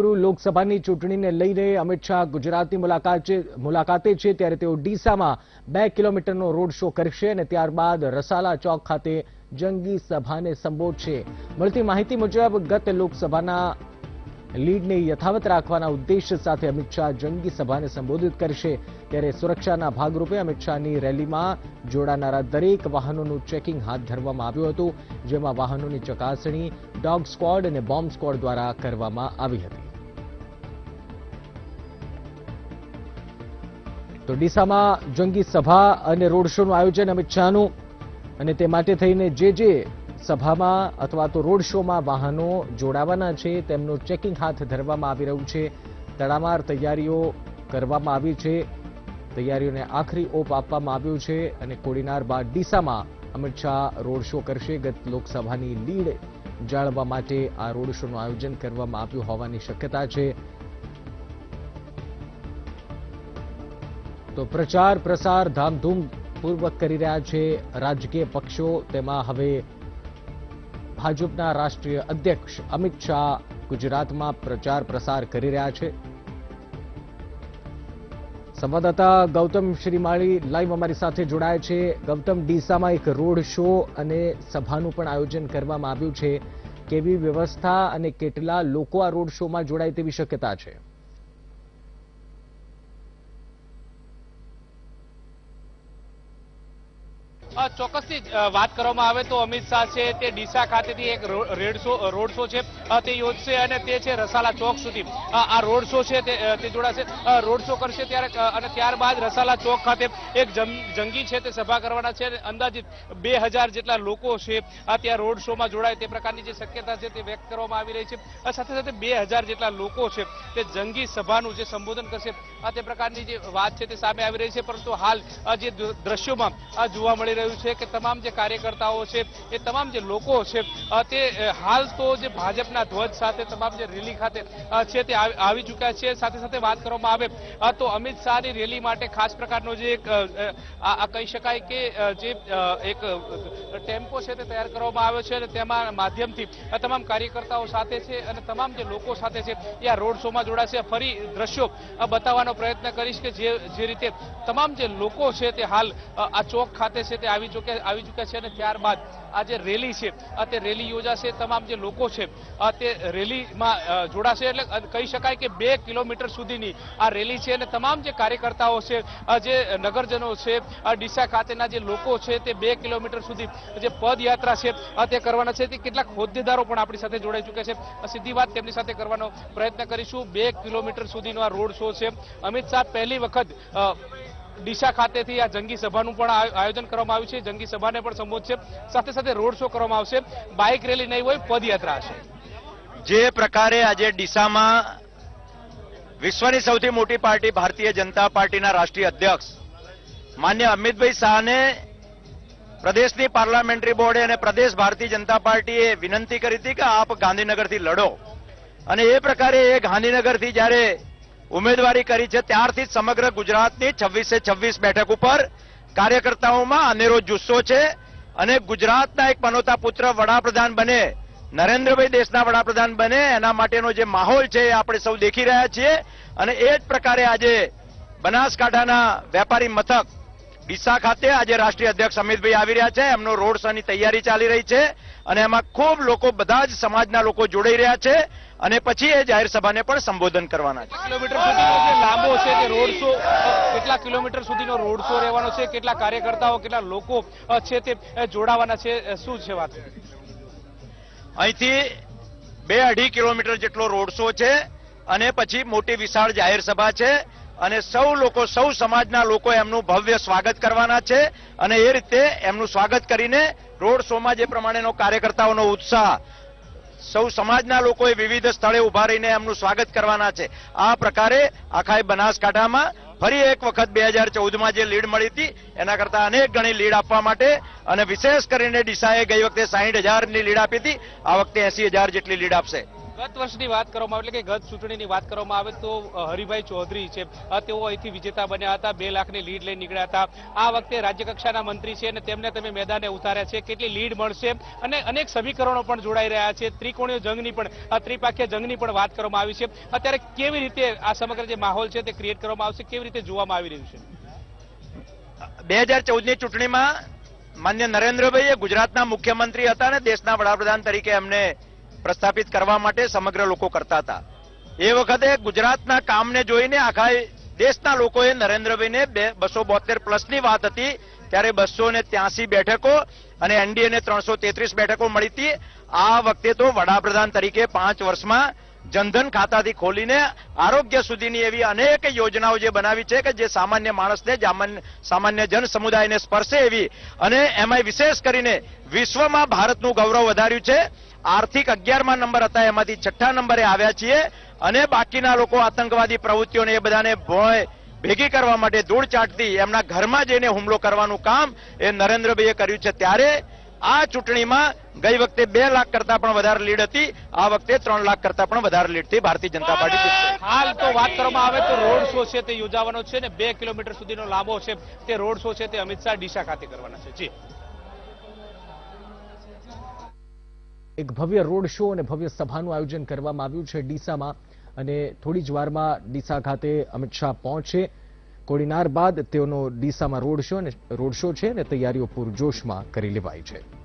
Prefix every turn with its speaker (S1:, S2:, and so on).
S1: લોકસભાની ચૂંટણીને લઈને અમિત શાહ ગુજરાતની મુલાકાતે છે, ત્યારે તેઓ ડીસામાં બે કિલોમીટરનો રોડ શો કરશે અને ત્યારબાદ રસાલા ચોક ખાતે જંગી સભાને સંબોધશે. મળતી માહિતી મુજબ, ગત લોકસભાના લીડને યથાવત રાખવાના ઉદ્દેશ્ય સાથે અમિત શાહ જંગી સભાને સંબોધિત કરશે. ત્યારે સુરક્ષાના ભાગરૂપે અમિત શાહની રેલીમાં જોડાનારા દરેક વાહનોનું ચેકિંગ હાથ ધરવામાં આવ્યું હતું, જેમાં વાહનોની ચકાસણી, ડોગ સ્ક્વોડ અને બોમ્બ સ્ક્વોડ દ્વારા કરવામાં આવી હતી. તો ડીસામાં જંગી સભા અને રોડ શોનું આયોજન અમિત શાહનું. અને તે માટે થઈને જે જે સભામાં અથવા તો રોડ શોમાં વાહનો જોડાવાના છે, તેમનું ચેકિંગ હાથ ધરવામાં આવી રહ્યું છે. તડામાર તૈયારીઓ કરવામાં આવી છે. તૈયારીઓને આખરી ઓપ આપવામાં આવ્યો છે અને કોડીનાર બાદ ડીસામાં અમિત શાહ રોડ શો કરશે. ગત લોકસભાની લીડ જાળવવા માટે આ રોડ શોનું આયોજન કરવામાં આવ્યું હોવાની શક્યતા છે. તો પ્રચાર પ્રસાર ધામધૂમ પૂર્વક કરી રહ્યા છે રાજકીય પક્ષો. તેમાં હવે ભાજપના રાષ્ટ્રીય અધ્યક્ષ અમિત શાહ ગુજરાતમાં પ્રચાર પ્રસાર કરી રહ્યા છે. સંવાદદાતા ગૌતમ શ્રીમાળી લાઈવ અમારી સાથે જોડાયા છે. ગૌતમ, ડીસામાં એક રોડ શો અને સભાનું પણ આયોજન કરવામાં આવ્યું છે. કેવી વ્યવસ્થા અને કેટલા લોકો આ રોડ શોમાં જોડાય તેવી શક્યતા છે?
S2: ચોક્કસથી વાત કરવામાં આવે તો અમિત શાહ છે, તે ડીસા ખાતેથી એક રેડ શો રોડ શો છે તે યોજશે અને તે છે રસાલા ચોક સુધી. આ રોડ શો છે તે જોડાશે. રોડ શો કરશે ત્યારે અને ત્યારબાદ રસાલા ચોક ખાતે એક જંગી છે તે સભા કરવાના છે અંદાજિત બે જેટલા લોકો છે, આ ત્યાં રોડ શોમાં જોડાય તે પ્રકારની જે શક્યતા છે તે વ્યક્ત કરવામાં આવી રહી છે. સાથે સાથે બે જેટલા લોકો છે તે જંગી સભાનું જે સંબોધન કરશે, આ તે પ્રકારની જે વાત છે તે સામે આવી રહી છે, પરંતુ હાલ જે દ્રશ્યોમાં આ જોવા મળી રહ્યું છે કે તમામ જે કાર્યકર્તાઓ છે, એ તમામ જે લોકો છે તે હાલ તો જે ભાજપના ધ્વજ સાથે તમામ જે રેલી ખાતે છે તે આવી ચૂક્યા છે. સાથે સાથે વાત કરવામાં આવે તો અમિત શાહની રેલી માટે ખાસ પ્રકારનો જે એક આ કહી શકાય કે જે એક ટેમ્પો છે તે તૈયાર કરવામાં આવ્યો છે અને તેમાં માધ્યમથી તમામ કાર્યકર્તાઓ સાથે છે અને તમામ જે લોકો સાથે છે, એ આ રોડ શોમાં જોડાશે. ફરી દ્રશ્યો બતાવવાનો પ્રયત્ન કરીશ કે જે રીતે તમામ જે લોકો છે તે હાલ આ ચોક ખાતે છે તે આવી ચૂક્યા આવી ચૂક્યા છે અને ત્યારબાદ આ જે રેલી છે તે રેલી યોજાશે, તમામ જે લોકો છે તે રેલીમાં જોડાશે એટલે કહી શકાય કે બે કિલોમીટર સુધીની આ રેલી છે અને તમામ જે કાર્યકર્તાઓ છે જે નગરજનો છે ડીસા ખાતેના જે લોકો છે, તે બે કિલોમીટર સુધી જે પદયાત્રા છે તે કરવાના છે. તે કેટલાક હોદ્દેદારો પણ આપણી સાથે જોડાઈ ચૂક્યા છે. સીધી વાત તેમની સાથે કરવાનો પ્રયત્ન કરીશું. બે કિલોમીટર સુધીનો આ રોડ શો છે. અમિત શાહ, પહેલી વખત ડીસા ખાતેથી આ જંગી સભાનું પણ આયોજન કરવામાં આવ્યું છે. જંગી સભાને પણ સંબોધશે. સાથે સાથે રોડ શો કરવામાં આવશે. બાઇક રેલી નહીં હોય, પદયાત્રા હશે.
S3: જે પ્રકારે આજે ડીસામાં વિશ્વની સૌથી મોટી પાર્ટી ભારતીય જનતા પાર્ટીના રાષ્ટ્રીય અધ્યક્ષ માન્ય અમિતભાઈ શાહને પ્રદેશની પાર્લામેન્ટરી બોર્ડે અને પ્રદેશ ભારતીય જનતા પાર્ટીએ વિનંતી કરી હતી કે આપ ગાંધીનગરથી લડો. અને એ પ્રકારે એ ગાંધીનગરથી જ્યારે ઉમેદવારી કરી છે ત્યારથી સમગ્ર ગુજરાતની છવ્વીસે છવ્વીસ બેઠક ઉપર કાર્યકર્તાઓમાં અનેરો જુસ્સો છે અને ગુજરાતના એક પનોતા પુત્ર વડાપ્રધાન બને, નરેન્દ્રભાઈ દેશના વડાપ્રધાન બને, એના માટેનો જે માહોલ છે એ આપણે સૌ દેખી રહ્યા છીએ. અને એ જ પ્રકારે આજે બનાસકાંઠાના વેપારી મથક ડીસા ખાતે આજે રાષ્ટ્રીય અધ્યક્ષ અમિતભાઈ આવી રહ્યા છે. એમનો રોડ શોની તૈયારી ચાલી રહી છે અને એમાં ખૂબ લોકો બધા જ સમાજના લોકો જોડાઈ રહ્યા છે અને પછી એ જાહેર સભાને પણ સંબોધન કરવાના છે.
S2: કિલોમીટર સુધીનો જે લાંબો છે તે રોડ શો કેટલા કિલોમીટર સુધીનો રોડ શો રહેવાનો છે કેટલા કાર્યકર્તાઓ કેટલા લોકો છે તે જોડાવાના છે શું છે વાત?
S3: અહીંથી બે અઢી કિલોમીટર જેટલો રોડ શો છે અને પછી મોટી વિશાળ જાહેર સભા છે. અને સૌ લોકો, સૌ સમાજના લોકો એમનું ભવ્ય સ્વાગત કરવાના છે અને એ રીતે એમનું સ્વાગત કરીને રોડ શોમાં જે પ્રમાણેનો કાર્યકર્તાઓનો ઉત્સાહ, સૌ સમાજના લોકોએ વિવિધ સ્થળે ઊભા રહીને એમનું સ્વાગત કરવાના છે. આ પ્રકારે આખા બનાસકાંઠામાં ફરી એક વખત બે હજાર ચૌદમાં જે લીડ મળી હતી, એના કરતા અનેક ગણી લીડ આપવા માટે અને વિશેષ કરીને ડીસાએ ગઈ વખતે સાહીઠ હજારની લીડ આપી હતી, આ વખતે એસી હજાર જેટલી લીડ આપશે.
S2: ગત વર્ષની વાત કરવામાં આવે એટલે કે ગત ચૂંટણીની વાત કરવામાં આવે તો હરિભાઈ ચૌધરી છે તેઓ અહીંથી વિજેતા બન્યા હતા, બે લાખની લીડ લઈ નીકળ્યા હતા. આ વખતે રાજ્યકક્ષાના મંત્રી છે અને તેમને તમે મેદાને ઉતાર્યા છે. કેટલી લીડ મળશે? અને અનેક સમીકરણો પણ જોડાઈ રહ્યા છે. ત્રિકોણીય જંગની પણ ત્રિપાખીય જંગની પણ વાત કરવામાં આવી છે. અત્યારે કેવી રીતે આ સમગ્ર જે માહોલ છે તે ક્રિએટ કરવામાં આવશે? કેવી રીતે જોવામાં આવી રહ્યું છે?
S3: બે હજાર ચૌદની ચૂંટણીમાં માન્ય નરેન્દ્રભાઈ ગુજરાતના મુખ્યમંત્રી હતા અને દેશના વડાપ્રધાન તરીકે એમને પ્રસ્થાપિત કરવા માટે સમગ્ર લોકો કરતા હતા. એ વખતે ગુજરાતના કામને જોઈને આખા દેશના લોકોએ નરેન્દ્રભાઈને બે બસો બોતેર પ્લસની વાત હતી, ત્યારે બસો ને ત્યાસી બેઠકો અને એનડીએને ત્રણસો તેત્રીસ બેઠકો મળી હતી. આ વખતે તો વડાપ્રધાન તરીકે પાંચ વર્ષમાં જનધન ખાતાથી ખોલીને આરોગ્ય સુધીની એવી અનેક યોજનાઓ જે બનાવી છે કે જે સામાન્ય માણસને સામાન્ય જન સમુદાયને સ્પર્શે એવી. અને એમાં વિશેષ કરીને વિશ્વમાં ભારતનું ગૌરવ વધાર્યું છે. આર્થિક અગિયારમાં નંબર હતા, એમાંથી છઠ્ઠા નંબરે આવ્યા છીએ. અને બાકીના લોકો આતંકવાદી પ્રવૃત્તિઓને એ બધાને ભોય ભેગી કરવા માટે ધૂળ ચાટતી એમના ઘરમાં જઈને હુમલો કરવાનું કામ એ નરેન્દ્રભાઈએ કર્યું છે. ત્યારે આ ચૂંટણીમાં ગઈ વખતે બે લાખ કરતા પણ વધારે લીડ હતી આ વખતે ત્રણ લાખ કરતા પણ વધારે લીડથી ભારતીય જનતા પાર્ટી જીતશે.
S2: હાલ તો વાત કરવામાં આવે તો રોડ શો છે તે યોજાવાનો છે ને બે કિલોમીટર સુધીનો લાંબો છે તે રોડ શો છે તે અમિત શાહ ડીસા ખાતે કરવાના છે. જી.
S1: એક ભવ્ય રોડ શો અને ભવ્ય સભાનું આયોજન કરવામાં આવ્યું છે ડીસામાં અને થોડી જ વારમાં ડીસા ખાતે અમિત શાહ પહોંચે. કોડીનાર બાદ તેઓનો ડીસામાં રોડ શો અને રોડ શો છે અને તૈયારીઓ પૂરજોશમાં કરી લેવાઈ છે.